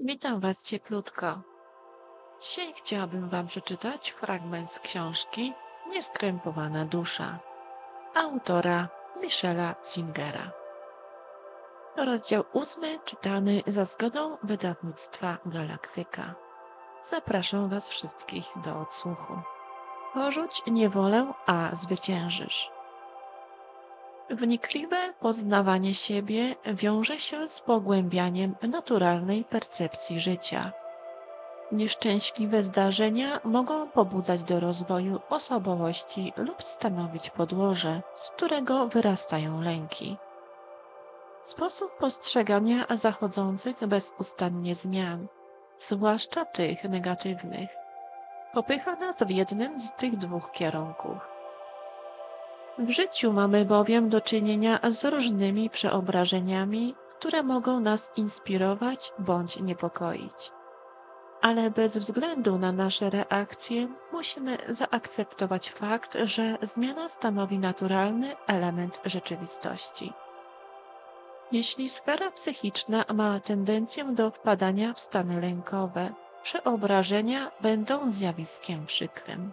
Witam Was cieplutko. Dzisiaj chciałabym Wam przeczytać fragment z książki Nieskrępowana dusza autora Michela Zingera. To rozdział ósmy czytany za zgodą wydawnictwa Galaktyka. Zapraszam Was wszystkich do odsłuchu. Porzuć niewolę, a zwyciężysz. Wnikliwe poznawanie siebie wiąże się z pogłębianiem naturalnej percepcji życia. Nieszczęśliwe zdarzenia mogą pobudzać do rozwoju osobowości lub stanowić podłoże, z którego wyrastają lęki. Sposób postrzegania zachodzących bezustannie zmian, zwłaszcza tych negatywnych, popycha nas w jednym z tych dwóch kierunków. W życiu mamy bowiem do czynienia z różnymi przeobrażeniami, które mogą nas inspirować bądź niepokoić. Ale bez względu na nasze reakcje musimy zaakceptować fakt, że zmiana stanowi naturalny element rzeczywistości. Jeśli sfera psychiczna ma tendencję do wpadania w stany lękowe, przeobrażenia będą zjawiskiem przykrym.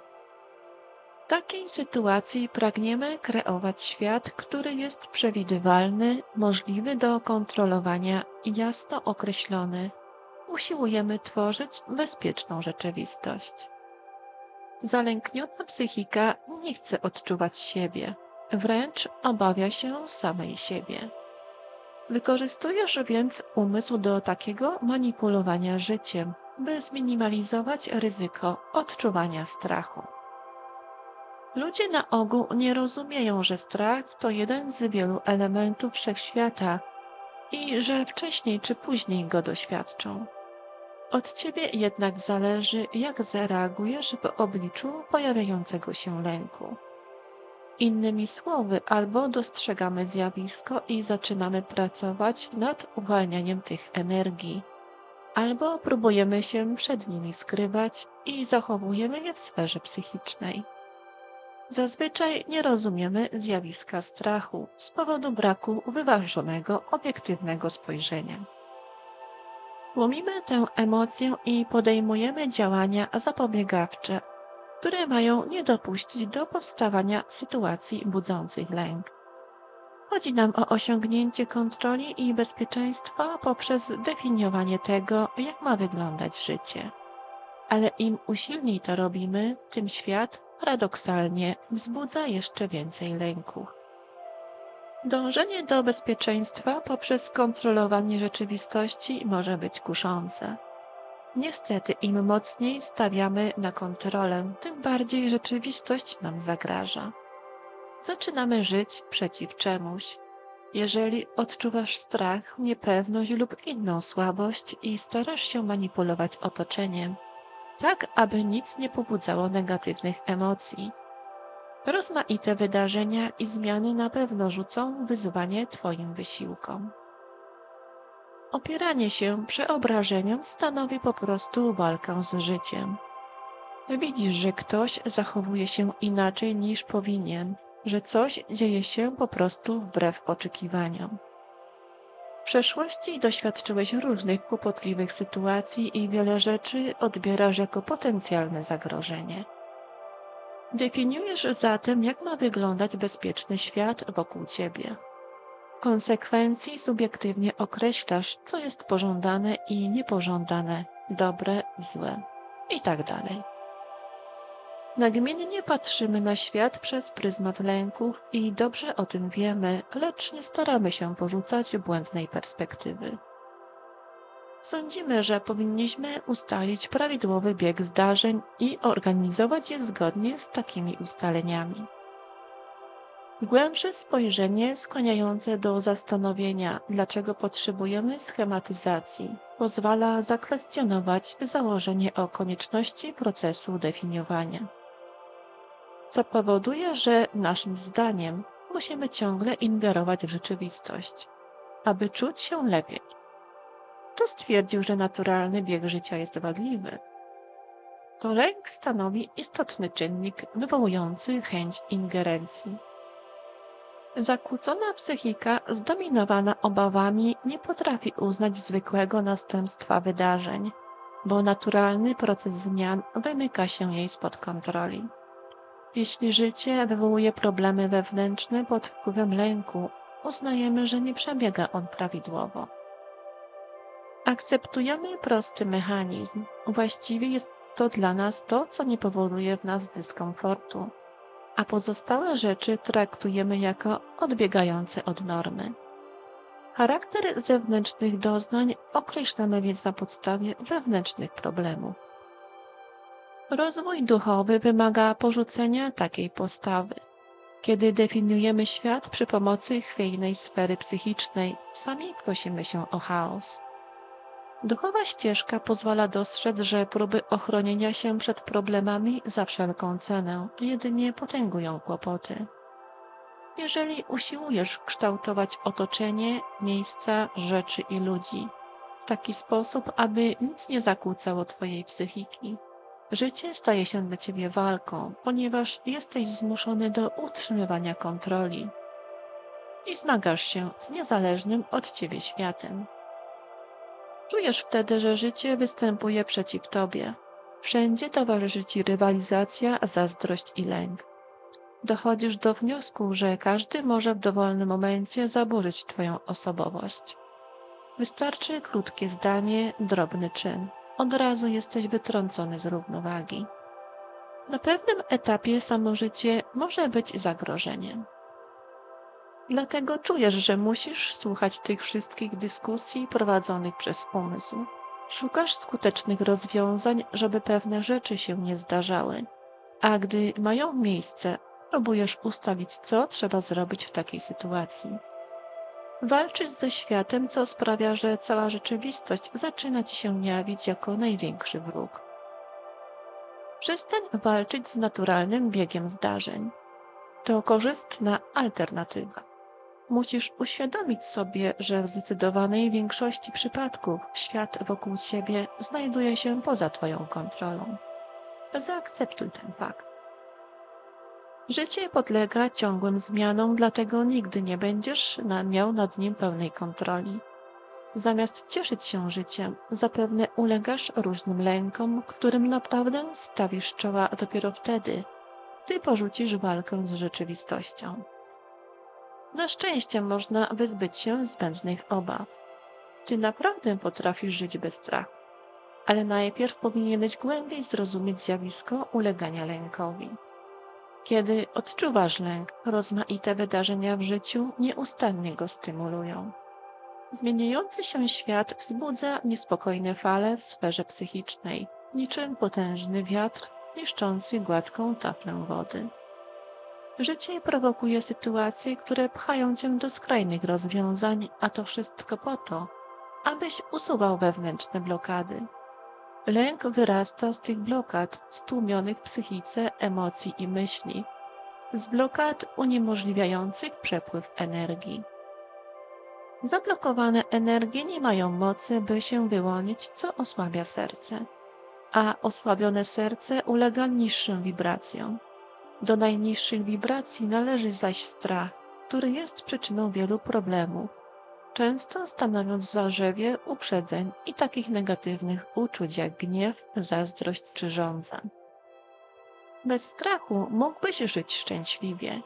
Takiej sytuacji pragniemy kreować świat, który jest przewidywalny, możliwy do kontrolowania i jasno określony. Usiłujemy tworzyć bezpieczną rzeczywistość. Zalękniona psychika nie chce odczuwać siebie, wręcz obawia się samej siebie. Wykorzystujesz więc umysł do takiego manipulowania życiem, by zminimalizować ryzyko odczuwania strachu. Ludzie na ogół nie rozumieją, że strach to jeden z wielu elementów wszechświata i że wcześniej czy później go doświadczą. Od ciebie jednak zależy, jak zareagujesz w obliczu pojawiającego się lęku. Innymi słowy, albo dostrzegamy zjawisko i zaczynamy pracować nad uwalnianiem tych energii, albo próbujemy się przed nimi skrywać i zachowujemy je w sferze psychicznej. Zazwyczaj nie rozumiemy zjawiska strachu z powodu braku wyważonego, obiektywnego spojrzenia. Tłumimy tę emocję i podejmujemy działania zapobiegawcze, które mają nie dopuścić do powstawania sytuacji budzących lęk. Chodzi nam o osiągnięcie kontroli i bezpieczeństwa poprzez definiowanie tego, jak ma wyglądać życie. Ale im usilniej to robimy, tym świat paradoksalnie wzbudza jeszcze więcej lęku. Dążenie do bezpieczeństwa poprzez kontrolowanie rzeczywistości może być kuszące. Niestety, im mocniej stawiamy na kontrolę, tym bardziej rzeczywistość nam zagraża. Zaczynamy żyć przeciw czemuś. Jeżeli odczuwasz strach, niepewność lub inną słabość i starasz się manipulować otoczeniem, tak aby nic nie pobudzało negatywnych emocji. Rozmaite wydarzenia i zmiany na pewno rzucą wyzwanie Twoim wysiłkom. Opieranie się przeobrażeniom stanowi po prostu walkę z życiem. Widzisz, że ktoś zachowuje się inaczej niż powinien, że coś dzieje się po prostu wbrew oczekiwaniom. W przeszłości doświadczyłeś różnych kłopotliwych sytuacji i wiele rzeczy odbierasz jako potencjalne zagrożenie. Definiujesz zatem, jak ma wyglądać bezpieczny świat wokół ciebie. W konsekwencji subiektywnie określasz, co jest pożądane i niepożądane, dobre złe, i tak. Nagminnie patrzymy na świat przez pryzmat lęków i dobrze o tym wiemy, lecz nie staramy się porzucać błędnej perspektywy. Sądzimy, że powinniśmy ustalić prawidłowy bieg zdarzeń i organizować je zgodnie z takimi ustaleniami. Głębsze spojrzenie skłaniające do zastanowienia, dlaczego potrzebujemy schematyzacji, pozwala zakwestionować założenie o konieczności procesu definiowania co powoduje, że naszym zdaniem musimy ciągle ingerować w rzeczywistość, aby czuć się lepiej. Kto stwierdził, że naturalny bieg życia jest wadliwy? To lęk stanowi istotny czynnik wywołujący chęć ingerencji. Zakłócona psychika, zdominowana obawami, nie potrafi uznać zwykłego następstwa wydarzeń, bo naturalny proces zmian wymyka się jej spod kontroli. Jeśli życie wywołuje problemy wewnętrzne pod wpływem lęku, uznajemy, że nie przebiega on prawidłowo. Akceptujemy prosty mechanizm. Właściwie jest to dla nas to, co nie powoduje w nas dyskomfortu, a pozostałe rzeczy traktujemy jako odbiegające od normy. Charakter zewnętrznych doznań określamy więc na podstawie wewnętrznych problemów. Rozwój duchowy wymaga porzucenia takiej postawy. Kiedy definiujemy świat przy pomocy chwiejnej sfery psychicznej, sami prosimy się o chaos. Duchowa ścieżka pozwala dostrzec, że próby ochronienia się przed problemami za wszelką cenę jedynie potęgują kłopoty. Jeżeli usiłujesz kształtować otoczenie, miejsca, rzeczy i ludzi w taki sposób, aby nic nie zakłócało Twojej psychiki, życie staje się dla Ciebie walką, ponieważ jesteś zmuszony do utrzymywania kontroli i zmagasz się z niezależnym od Ciebie światem. Czujesz wtedy, że życie występuje przeciw tobie. Wszędzie towarzyszy ci rywalizacja, zazdrość i lęk. Dochodzisz do wniosku, że każdy może w dowolnym momencie zaburzyć twoją osobowość. Wystarczy krótkie zdanie, drobny czyn. Od razu jesteś wytrącony z równowagi. Na pewnym etapie samo życie może być zagrożeniem. Dlatego czujesz, że musisz słuchać tych wszystkich dyskusji prowadzonych przez umysł. Szukasz skutecznych rozwiązań, żeby pewne rzeczy się nie zdarzały. A gdy mają miejsce, próbujesz ustalić, co trzeba zrobić w takiej sytuacji. Walczysz ze światem, co sprawia, że cała rzeczywistość zaczyna ci się jawić jako największy wróg. Przestań walczyć z naturalnym biegiem zdarzeń. To korzystna alternatywa. Musisz uświadomić sobie, że w zdecydowanej większości przypadków świat wokół ciebie znajduje się poza Twoją kontrolą. Zaakceptuj ten fakt. Życie podlega ciągłym zmianom, dlatego nigdy nie będziesz miał nad nim pełnej kontroli. Zamiast cieszyć się życiem, zapewne ulegasz różnym lękom, którym naprawdę stawisz czoła dopiero wtedy, gdy porzucisz walkę z rzeczywistością. Na szczęście można wyzbyć się zbędnych obaw. Ty naprawdę potrafisz żyć bez strachu, ale najpierw powinieneś głębiej zrozumieć zjawisko ulegania lękowi. Kiedy odczuwasz lęk, rozmaite wydarzenia w życiu nieustannie go stymulują. Zmieniający się świat wzbudza niespokojne fale w sferze psychicznej, niczym potężny wiatr niszczący gładką taflę wody. Życie prowokuje sytuacje, które pchają cię do skrajnych rozwiązań, a to wszystko po to, abyś usuwał wewnętrzne blokady. Lęk wyrasta z tych blokad stłumionych psychice emocji i myśli, z blokad uniemożliwiających przepływ energii. Zablokowane energie nie mają mocy, by się wyłonić, co osłabia serce, a osłabione serce ulega niższym wibracjom. Do najniższych wibracji należy zaś strach, który jest przyczyną wielu problemów, często stanowiąc zarzewie uprzedzeń i takich negatywnych uczuć jak gniew, zazdrość czy żądza. Bez strachu mógłbyś żyć szczęśliwie.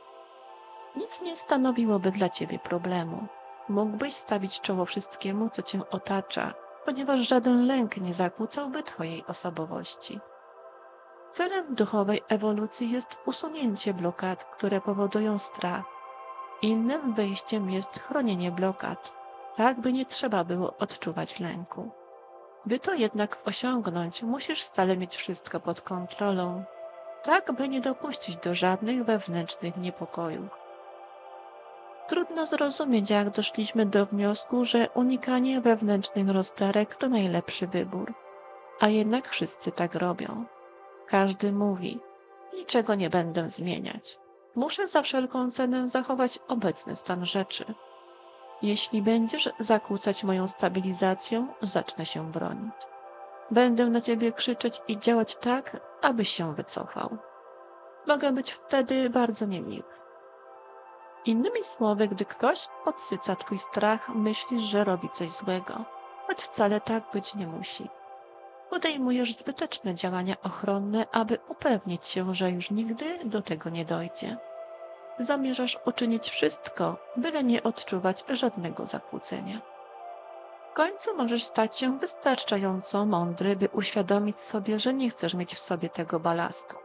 Nic nie stanowiłoby dla ciebie problemu. Mógłbyś stawić czoło wszystkiemu, co cię otacza, ponieważ żaden lęk nie zakłócałby twojej osobowości. Celem duchowej ewolucji jest usunięcie blokad, które powodują strach. Innym wyjściem jest chronienie blokad, tak by nie trzeba było odczuwać lęku. By to jednak osiągnąć, musisz stale mieć wszystko pod kontrolą, tak by nie dopuścić do żadnych wewnętrznych niepokojów. Trudno zrozumieć, jak doszliśmy do wniosku, że unikanie wewnętrznych rozterek to najlepszy wybór, a jednak wszyscy tak robią. Każdy mówi: Niczego nie będę zmieniać. Muszę za wszelką cenę zachować obecny stan rzeczy. Jeśli będziesz zakłócać moją stabilizację, zacznę się bronić. Będę na ciebie krzyczeć i działać tak, abyś się wycofał. Mogę być wtedy bardzo niemiły. Innymi słowy, gdy ktoś podsyca twój strach, myślisz, że robi coś złego, choć wcale tak być nie musi. Podejmujesz zbyteczne działania ochronne, aby upewnić się, że już nigdy do tego nie dojdzie. Zamierzasz uczynić wszystko, byle nie odczuwać żadnego zakłócenia. W końcu możesz stać się wystarczająco mądry, by uświadomić sobie, że nie chcesz mieć w sobie tego balastu.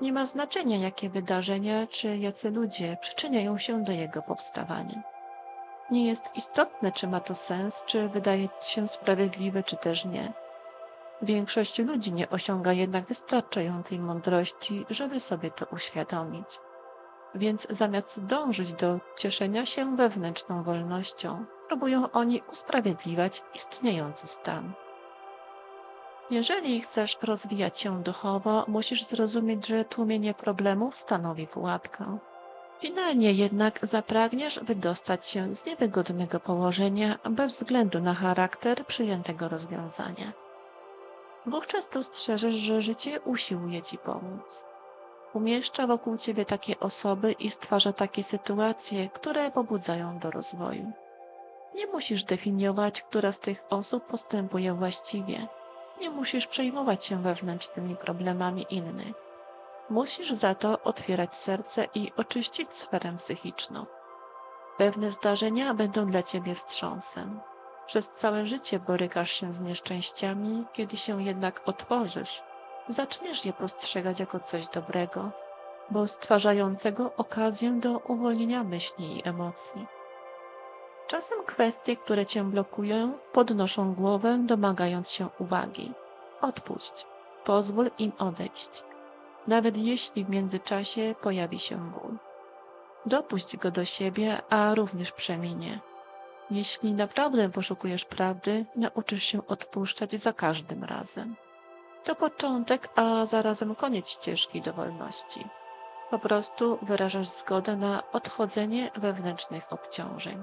Nie ma znaczenia, jakie wydarzenia czy jacy ludzie przyczyniają się do jego powstawania. Nie jest istotne, czy ma to sens, czy wydaje ci się sprawiedliwe, czy też nie. Większość ludzi nie osiąga jednak wystarczającej mądrości, żeby sobie to uświadomić. Więc zamiast dążyć do cieszenia się wewnętrzną wolnością, próbują oni usprawiedliwiać istniejący stan. Jeżeli chcesz rozwijać się duchowo, musisz zrozumieć, że tłumienie problemów stanowi pułapkę. Finalnie jednak zapragniesz wydostać się z niewygodnego położenia bez względu na charakter przyjętego rozwiązania. Wówczas dostrzeżesz, że życie usiłuje ci pomóc. Umieszcza wokół ciebie takie osoby i stwarza takie sytuacje, które pobudzają do rozwoju. Nie musisz definiować, która z tych osób postępuje właściwie. Nie musisz przejmować się wewnętrznymi problemami innych. Musisz za to otwierać serce i oczyścić sferę psychiczną. Pewne zdarzenia będą dla ciebie wstrząsem. Przez całe życie borykasz się z nieszczęściami, kiedy się jednak otworzysz, zaczniesz je postrzegać jako coś dobrego, bo stwarzającego okazję do uwolnienia myśli i emocji. Czasem kwestie, które cię blokują, podnoszą głowę, domagając się uwagi. Odpuść. Pozwól im odejść. Nawet jeśli w międzyczasie pojawi się ból. Dopuść go do siebie, a również przeminie. Jeśli naprawdę poszukujesz prawdy, nauczysz się odpuszczać za każdym razem. To początek, a zarazem koniec ścieżki do wolności. Po prostu wyrażasz zgodę na odchodzenie wewnętrznych obciążeń.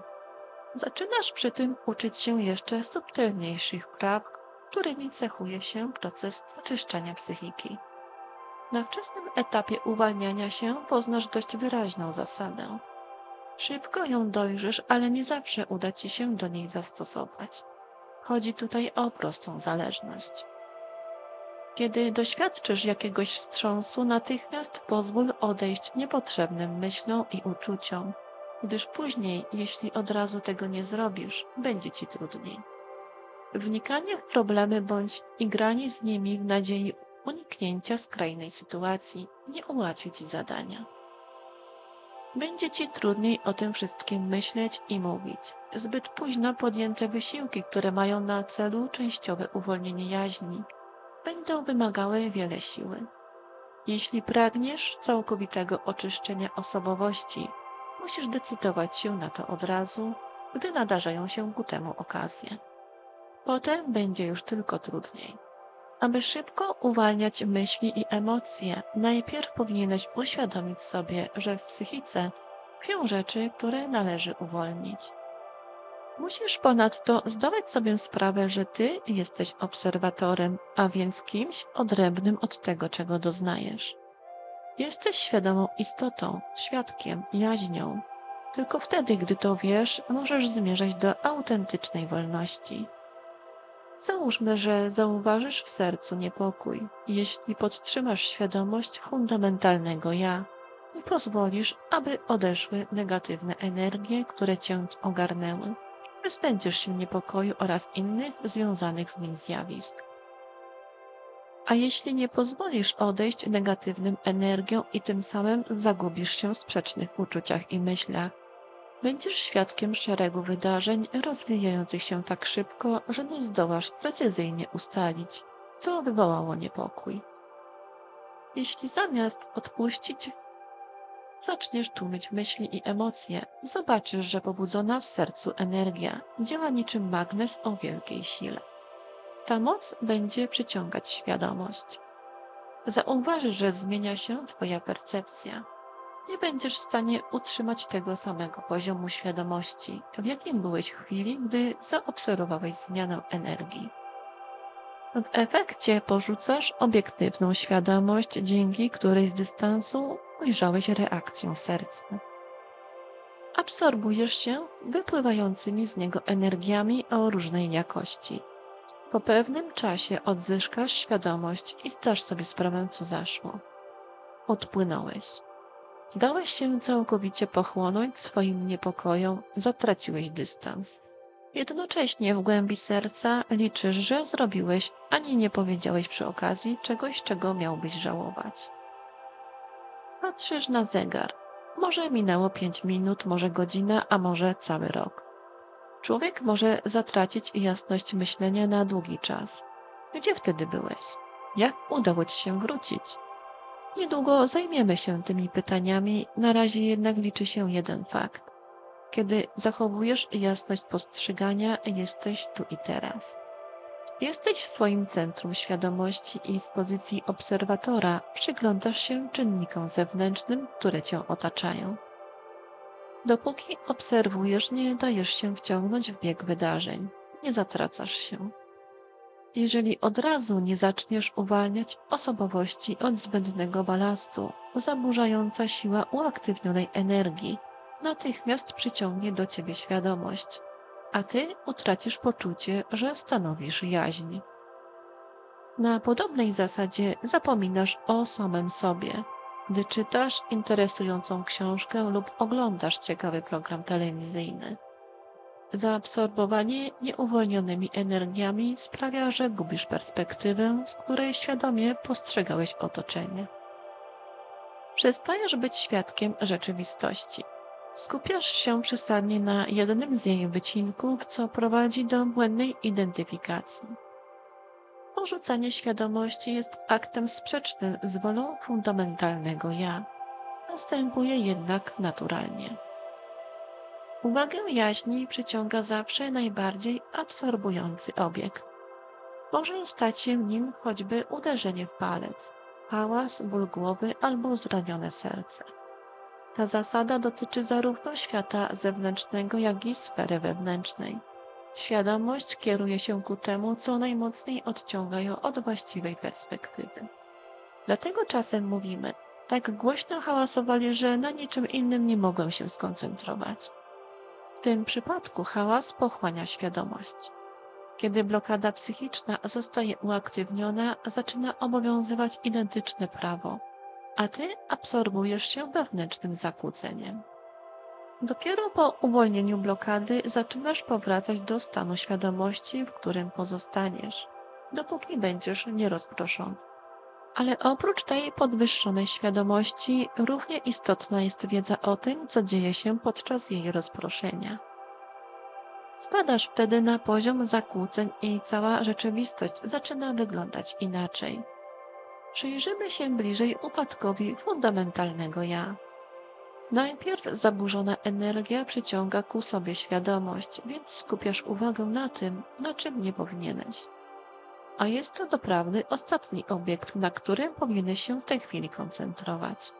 Zaczynasz przy tym uczyć się jeszcze subtelniejszych praw, którymi cechuje się proces oczyszczania psychiki. Na wczesnym etapie uwalniania się poznasz dość wyraźną zasadę. Szybko ją dojrzysz, ale nie zawsze uda ci się do niej zastosować. Chodzi tutaj o prostą zależność. Kiedy doświadczysz jakiegoś wstrząsu, natychmiast pozwól odejść niepotrzebnym myślom i uczuciom, gdyż później, jeśli od razu tego nie zrobisz, będzie ci trudniej. Wnikanie w problemy bądź igranie z nimi w nadziei uniknięcia skrajnej sytuacji nie ułatwi ci zadania. Będzie ci trudniej o tym wszystkim myśleć i mówić. Zbyt późno podjęte wysiłki, które mają na celu częściowe uwolnienie jaźni, będą wymagały wiele siły. Jeśli pragniesz całkowitego oczyszczenia osobowości, musisz decydować się na to od razu, gdy nadarzają się ku temu okazje. Potem będzie już tylko trudniej. Aby szybko uwalniać myśli i emocje, najpierw powinieneś uświadomić sobie, że w psychice tkwią rzeczy, które należy uwolnić. Musisz ponadto zdawać sobie sprawę, że ty jesteś obserwatorem, a więc kimś odrębnym od tego, czego doznajesz. Jesteś świadomą istotą, świadkiem, jaźnią. Tylko wtedy, gdy to wiesz, możesz zmierzać do autentycznej wolności. Załóżmy, że zauważysz w sercu niepokój. Jeśli podtrzymasz świadomość fundamentalnego ja i pozwolisz, aby odeszły negatywne energie, które cię ogarnęły, wyzbędziesz się niepokoju oraz innych związanych z nim zjawisk. A jeśli nie pozwolisz odejść negatywnym energiom i tym samym zagubisz się w sprzecznych uczuciach i myślach, Będziesz świadkiem szeregu wydarzeń rozwijających się tak szybko, że nie zdołasz precyzyjnie ustalić, co wywołało niepokój. Jeśli zamiast odpuścić, zaczniesz tłumić myśli i emocje, zobaczysz, że pobudzona w sercu energia działa niczym magnes o wielkiej sile. Ta moc będzie przyciągać świadomość. Zauważysz, że zmienia się Twoja percepcja, nie będziesz w stanie utrzymać tego samego poziomu świadomości, w jakim byłeś w chwili, gdy zaobserwowałeś zmianę energii. W efekcie porzucasz obiektywną świadomość, dzięki której z dystansu ujrzałeś reakcję serca. absorbujesz się wypływającymi z niego energiami o różnej jakości. Po pewnym czasie odzyskasz świadomość i zdasz sobie sprawę, co zaszło. Odpłynąłeś. Dałeś się całkowicie pochłonąć swoim niepokojom, zatraciłeś dystans. Jednocześnie w głębi serca liczysz, że zrobiłeś, ani nie powiedziałeś przy okazji czegoś, czego miałbyś żałować. Patrzysz na zegar. Może minęło pięć minut, może godzina, a może cały rok. Człowiek może zatracić jasność myślenia na długi czas. Gdzie wtedy byłeś? Jak udało ci się wrócić? Niedługo zajmiemy się tymi pytaniami, na razie jednak liczy się jeden fakt. Kiedy zachowujesz jasność postrzegania, jesteś tu i teraz. Jesteś w swoim centrum świadomości i z pozycji obserwatora przyglądasz się czynnikom zewnętrznym, które cię otaczają. Dopóki obserwujesz, nie dajesz się wciągnąć w bieg wydarzeń, nie zatracasz się. Jeżeli od razu nie zaczniesz uwalniać osobowości od zbędnego balastu, zaburzająca siła uaktywnionej energii natychmiast przyciągnie do ciebie świadomość, a ty utracisz poczucie, że stanowisz jaźń. Na podobnej zasadzie zapominasz o samym sobie, gdy czytasz interesującą książkę lub oglądasz ciekawy program telewizyjny. Zaabsorbowanie nieuwolnionymi energiami sprawia, że gubisz perspektywę, z której świadomie postrzegałeś otoczenie. Przestajesz być świadkiem rzeczywistości. Skupiasz się przesadnie na jednym z jej wycinków, co prowadzi do błędnej identyfikacji. Porzucanie świadomości jest aktem sprzecznym z wolą fundamentalnego ja. Następuje jednak naturalnie. Uwagę jaźni przyciąga zawsze najbardziej absorbujący obiekt. Może stać się nim choćby uderzenie w palec, hałas, ból głowy albo zranione serce. Ta zasada dotyczy zarówno świata zewnętrznego, jak i sfery wewnętrznej. Świadomość kieruje się ku temu, co najmocniej odciąga ją od właściwej perspektywy. Dlatego czasem mówimy, tak głośno hałasowali, że na niczym innym nie mogłem się skoncentrować. W tym przypadku hałas pochłania świadomość. Kiedy blokada psychiczna zostaje uaktywniona, zaczyna obowiązywać identyczne prawo, a ty absorbujesz się wewnętrznym zakłóceniem. Dopiero po uwolnieniu blokady zaczynasz powracać do stanu świadomości, w którym pozostaniesz, dopóki będziesz nierozproszony. Ale oprócz tej podwyższonej świadomości, równie istotna jest wiedza o tym, co dzieje się podczas jej rozproszenia. Spadasz wtedy na poziom zakłóceń i cała rzeczywistość zaczyna wyglądać inaczej. Przyjrzymy się bliżej upadkowi fundamentalnego ja. Najpierw zaburzona energia przyciąga ku sobie świadomość, więc skupiasz uwagę na tym, na czym nie powinieneś. A jest to doprawdy ostatni obiekt, na którym powinieneś się w tej chwili koncentrować.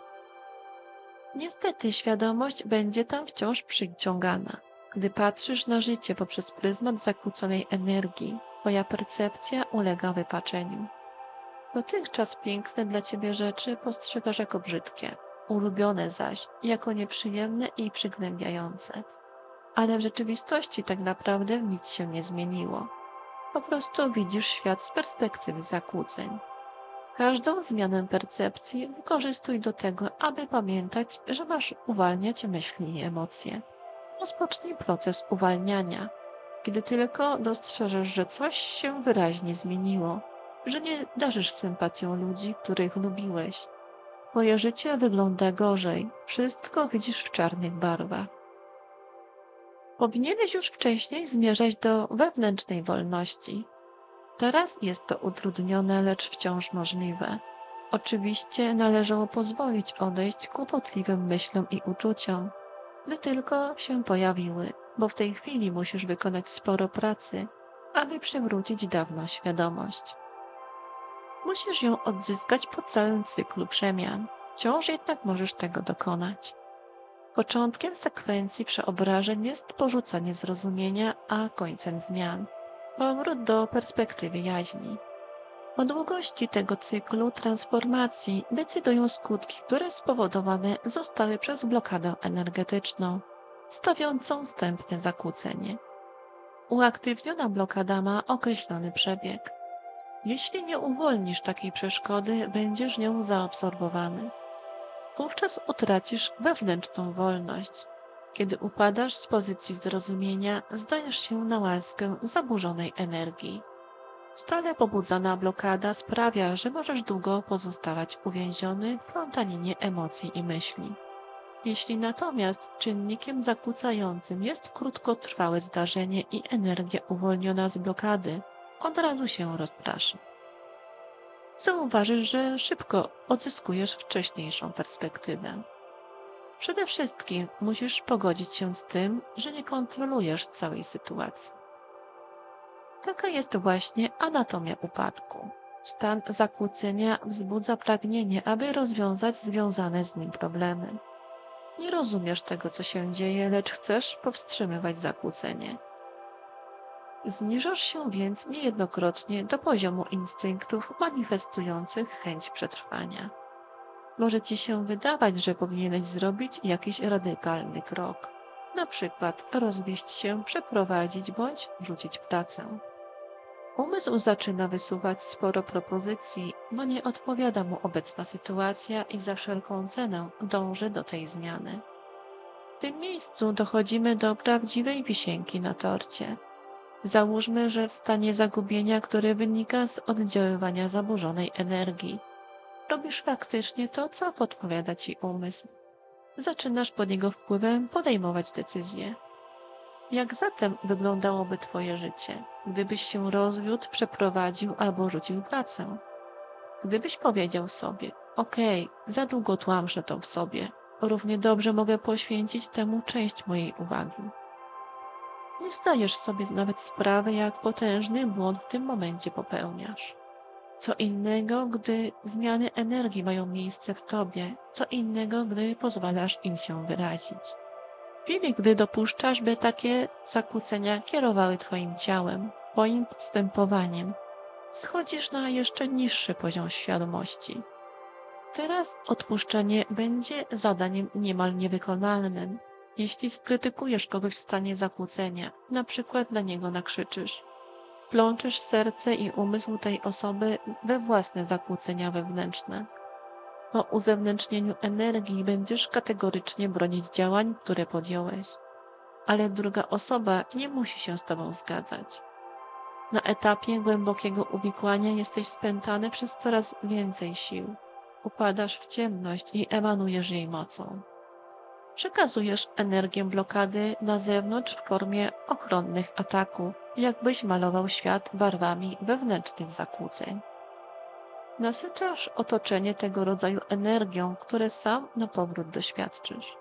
Niestety świadomość będzie tam wciąż przyciągana. Gdy patrzysz na życie poprzez pryzmat zakłóconej energii, twoja percepcja ulega wypaczeniu. Dotychczas piękne dla ciebie rzeczy postrzegasz jako brzydkie, ulubione zaś jako nieprzyjemne i przygnębiające. Ale w rzeczywistości tak naprawdę nic się nie zmieniło. Po prostu widzisz świat z perspektywy zakłóceń. Każdą zmianę percepcji wykorzystuj do tego, aby pamiętać, że masz uwalniać myśli i emocje. Rozpocznij proces uwalniania, kiedy tylko dostrzeżesz, że coś się wyraźnie zmieniło, że nie darzysz sympatią ludzi, których lubiłeś. Twoje życie wygląda gorzej, wszystko widzisz w czarnych barwach. Powinieneś już wcześniej zmierzać do wewnętrznej wolności. Teraz jest to utrudnione, lecz wciąż możliwe. Oczywiście należało pozwolić odejść kłopotliwym myślom i uczuciom, gdy tylko się pojawiły, bo w tej chwili musisz wykonać sporo pracy, aby przywrócić dawną świadomość. Musisz ją odzyskać po całym cyklu przemian. Wciąż jednak możesz tego dokonać. Początkiem sekwencji przeobrażeń jest porzucenie zrozumienia, a końcem zmian. Powrót do perspektywy jaźni. O długości tego cyklu transformacji decydują skutki, które spowodowane zostały przez blokadę energetyczną. stawiącą wstępne zakłócenie. Uaktywniona blokada ma określony przebieg. Jeśli nie uwolnisz takiej przeszkody, będziesz nią zaabsorbowany. Wówczas utracisz wewnętrzną wolność. Kiedy upadasz z pozycji zrozumienia, zdajesz się na łaskę zaburzonej energii. Stale pobudzana blokada sprawia, że możesz długo pozostawać uwięziony w plątaninie emocji i myśli. Jeśli natomiast czynnikiem zakłócającym jest krótkotrwałe zdarzenie i energia uwolniona z blokady, od razu się rozpraszy. Zauważysz, że szybko odzyskujesz wcześniejszą perspektywę. Przede wszystkim musisz pogodzić się z tym, że nie kontrolujesz całej sytuacji. Taka jest właśnie anatomia upadku. Stan zakłócenia wzbudza pragnienie, aby rozwiązać związane z nim problemy. Nie rozumiesz tego, co się dzieje, lecz chcesz powstrzymywać zakłócenie. Zniżasz się więc niejednokrotnie do poziomu instynktów manifestujących chęć przetrwania. Może ci się wydawać, że powinieneś zrobić jakiś radykalny krok, na przykład rozwieść się, przeprowadzić bądź rzucić pracę. Umysł zaczyna wysuwać sporo propozycji, bo nie odpowiada mu obecna sytuacja i za wszelką cenę dąży do tej zmiany. W tym miejscu dochodzimy do prawdziwej wisienki na torcie. Załóżmy, że w stanie zagubienia, które wynika z oddziaływania zaburzonej energii, robisz faktycznie to, co podpowiada ci umysł. Zaczynasz pod jego wpływem podejmować decyzje. Jak zatem wyglądałoby Twoje życie, gdybyś się rozwiódł, przeprowadził albo rzucił pracę? Gdybyś powiedział sobie, okej, za długo tłamszę to w sobie, równie dobrze mogę poświęcić temu część mojej uwagi. Nie zdajesz sobie nawet sprawy, jak potężny błąd w tym momencie popełniasz. Co innego, gdy zmiany energii mają miejsce w tobie, co innego, gdy pozwalasz im się wyrazić. Chwili, gdy dopuszczasz, by takie zakłócenia kierowały twoim ciałem, twoim postępowaniem, schodzisz na jeszcze niższy poziom świadomości. Teraz odpuszczenie będzie zadaniem niemal niewykonalnym. Jeśli skrytykujesz kogoś w stanie zakłócenia, na przykład na niego nakrzyczysz, plączysz serce i umysł tej osoby we własne zakłócenia wewnętrzne. Po uzewnętrznieniu energii będziesz kategorycznie bronić działań, które podjąłeś, ale druga osoba nie musi się z tobą zgadzać. Na etapie głębokiego uwikłania jesteś spętany przez coraz więcej sił. Upadasz w ciemność i emanujesz jej mocą. Przekazujesz energię blokady na zewnątrz w formie ochronnych ataków, jakbyś malował świat barwami wewnętrznych zakłóceń. Nasycasz otoczenie tego rodzaju energią, które sam na powrót doświadczysz,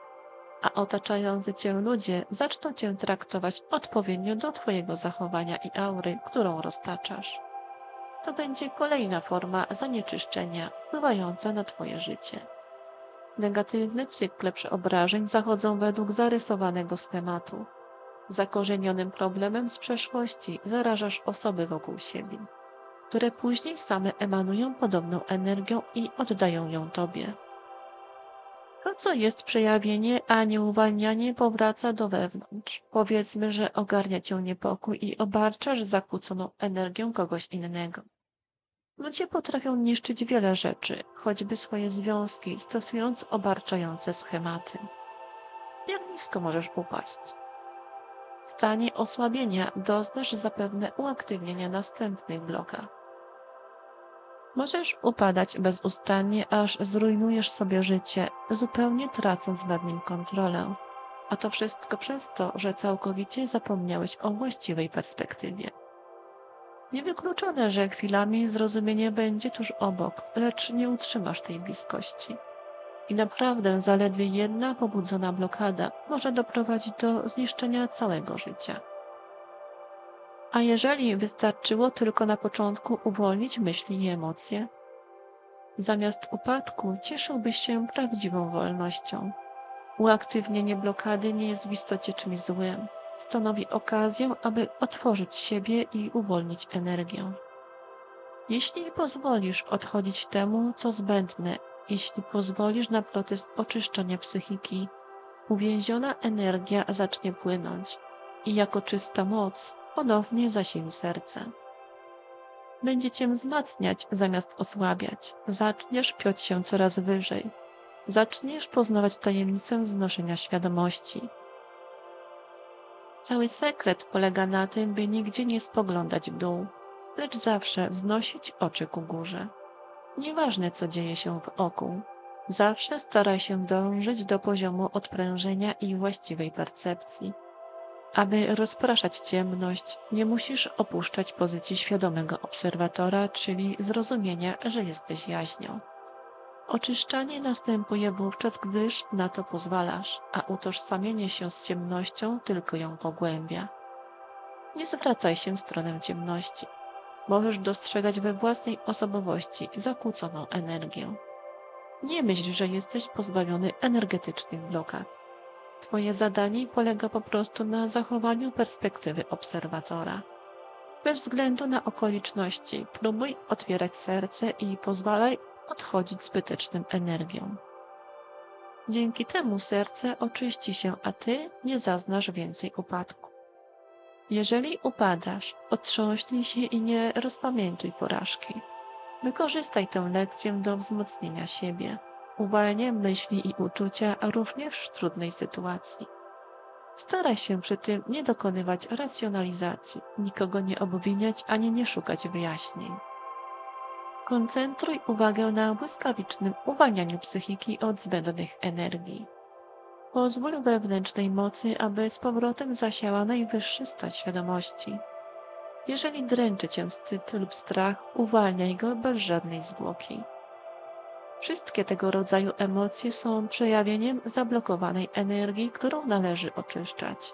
a otaczający cię ludzie zaczną cię traktować odpowiednio do twojego zachowania i aury, którą roztaczasz. To będzie kolejna forma zanieczyszczenia wpływająca na twoje życie. Negatywne cykle przeobrażeń zachodzą według zarysowanego schematu. Zakorzenionym problemem z przeszłości zarażasz osoby wokół siebie, które później same emanują podobną energią i oddają ją tobie. To, co jest przejawienie, a nie uwalnianie, powraca do wewnątrz. Powiedzmy, że ogarnia cię niepokój i obarczasz zakłóconą energią kogoś innego. Ludzie potrafią niszczyć wiele rzeczy, choćby swoje związki, stosując obarczające schematy. Jak nisko możesz upaść? W stanie osłabienia doznasz zapewne uaktywnienia następnych bloka. Możesz upadać bezustannie, aż zrujnujesz sobie życie, zupełnie tracąc nad nim kontrolę. A to wszystko przez to, że całkowicie zapomniałeś o właściwej perspektywie. Niewykluczone, że chwilami zrozumienie będzie tuż obok, lecz nie utrzymasz tej bliskości. I naprawdę zaledwie jedna pobudzona blokada może doprowadzić do zniszczenia całego życia. A jeżeli wystarczyło tylko na początku uwolnić myśli i emocje? Zamiast upadku cieszyłbyś się prawdziwą wolnością. Uaktywnienie blokady nie jest w istocie czymś złym stanowi okazję, aby otworzyć siebie i uwolnić energię. Jeśli pozwolisz odchodzić temu, co zbędne, jeśli pozwolisz na proces oczyszczania psychiki, uwięziona energia zacznie płynąć i jako czysta moc ponownie zasili serce. Będzie cię wzmacniać zamiast osłabiać. Zaczniesz piąć się coraz wyżej. Zaczniesz poznawać tajemnicę znoszenia świadomości. Cały sekret polega na tym, by nigdzie nie spoglądać w dół, lecz zawsze wznosić oczy ku górze. Nieważne, co dzieje się w oku, zawsze staraj się dążyć do poziomu odprężenia i właściwej percepcji. Aby rozpraszać ciemność, nie musisz opuszczać pozycji świadomego obserwatora, czyli zrozumienia, że jesteś jaźnią. Oczyszczanie następuje wówczas, gdyż na to pozwalasz, a utożsamienie się z ciemnością tylko ją pogłębia. Nie zwracaj się w stronę ciemności. Możesz dostrzegać we własnej osobowości zakłóconą energię. Nie myśl, że jesteś pozbawiony energetycznych blokad. Twoje zadanie polega po prostu na zachowaniu perspektywy obserwatora. Bez względu na okoliczności, próbuj otwierać serce i pozwalaj odchodzić zbytecznym energią. Dzięki temu serce oczyści się, a ty nie zaznasz więcej upadku. Jeżeli upadasz, otrząśnij się i nie rozpamiętuj porażki. Wykorzystaj tę lekcję do wzmocnienia siebie, uwalniaj myśli i uczucia również w trudnej sytuacji. Staraj się przy tym nie dokonywać racjonalizacji, nikogo nie obwiniać ani nie szukać wyjaśnień. Koncentruj uwagę na błyskawicznym uwalnianiu psychiki od zbędnych energii. Pozwól wewnętrznej mocy, aby z powrotem zasiała najwyższy stan świadomości. Jeżeli dręczy cię wstyd lub strach, uwalniaj go bez żadnej zwłoki. Wszystkie tego rodzaju emocje są przejawieniem zablokowanej energii, którą należy oczyszczać.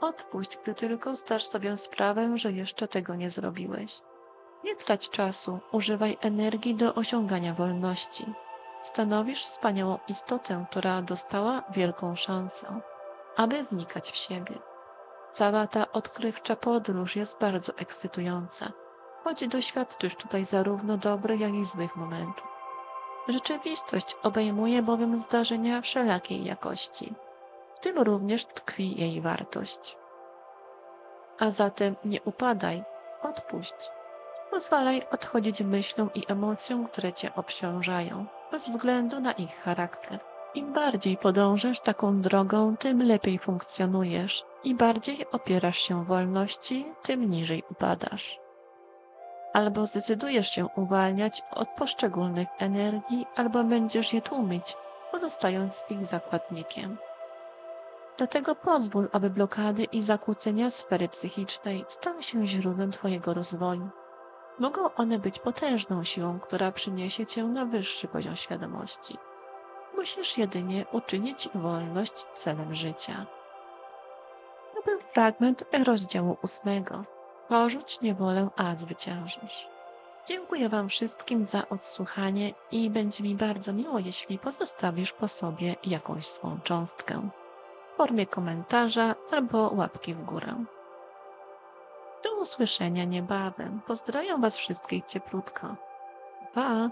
Odpuść, gdy tylko zdasz sobie sprawę, że jeszcze tego nie zrobiłeś. Nie trać czasu, używaj energii do osiągania wolności. Stanowisz wspaniałą istotę, która dostała wielką szansę, aby wnikać w siebie. Cała ta odkrywcza podróż jest bardzo ekscytująca, choć doświadczysz tutaj zarówno dobrych, jak i złych momentów. Rzeczywistość obejmuje bowiem zdarzenia wszelakiej jakości, w tym również tkwi jej wartość. A zatem nie upadaj, odpuść. Pozwalaj odchodzić myślom i emocjom, które cię obciążają, bez względu na ich charakter. Im bardziej podążasz taką drogą, tym lepiej funkcjonujesz i bardziej opierasz się wolności, tym niżej upadasz. Albo zdecydujesz się uwalniać od poszczególnych energii, albo będziesz je tłumić, pozostając ich zakładnikiem. Dlatego pozwól, aby blokady i zakłócenia sfery psychicznej stały się źródłem Twojego rozwoju. Mogą one być potężną siłą, która przyniesie Cię na wyższy poziom świadomości. Musisz jedynie uczynić wolność celem życia. To był fragment rozdziału ósmego. Porzuć niewolę, a zwyciężysz. Dziękuję Wam wszystkim za odsłuchanie i będzie mi bardzo miło, jeśli pozostawisz po sobie jakąś swą cząstkę w formie komentarza albo łapki w górę. Do usłyszenia niebawem. Pozdrawiam Was wszystkich cieplutko. Pa!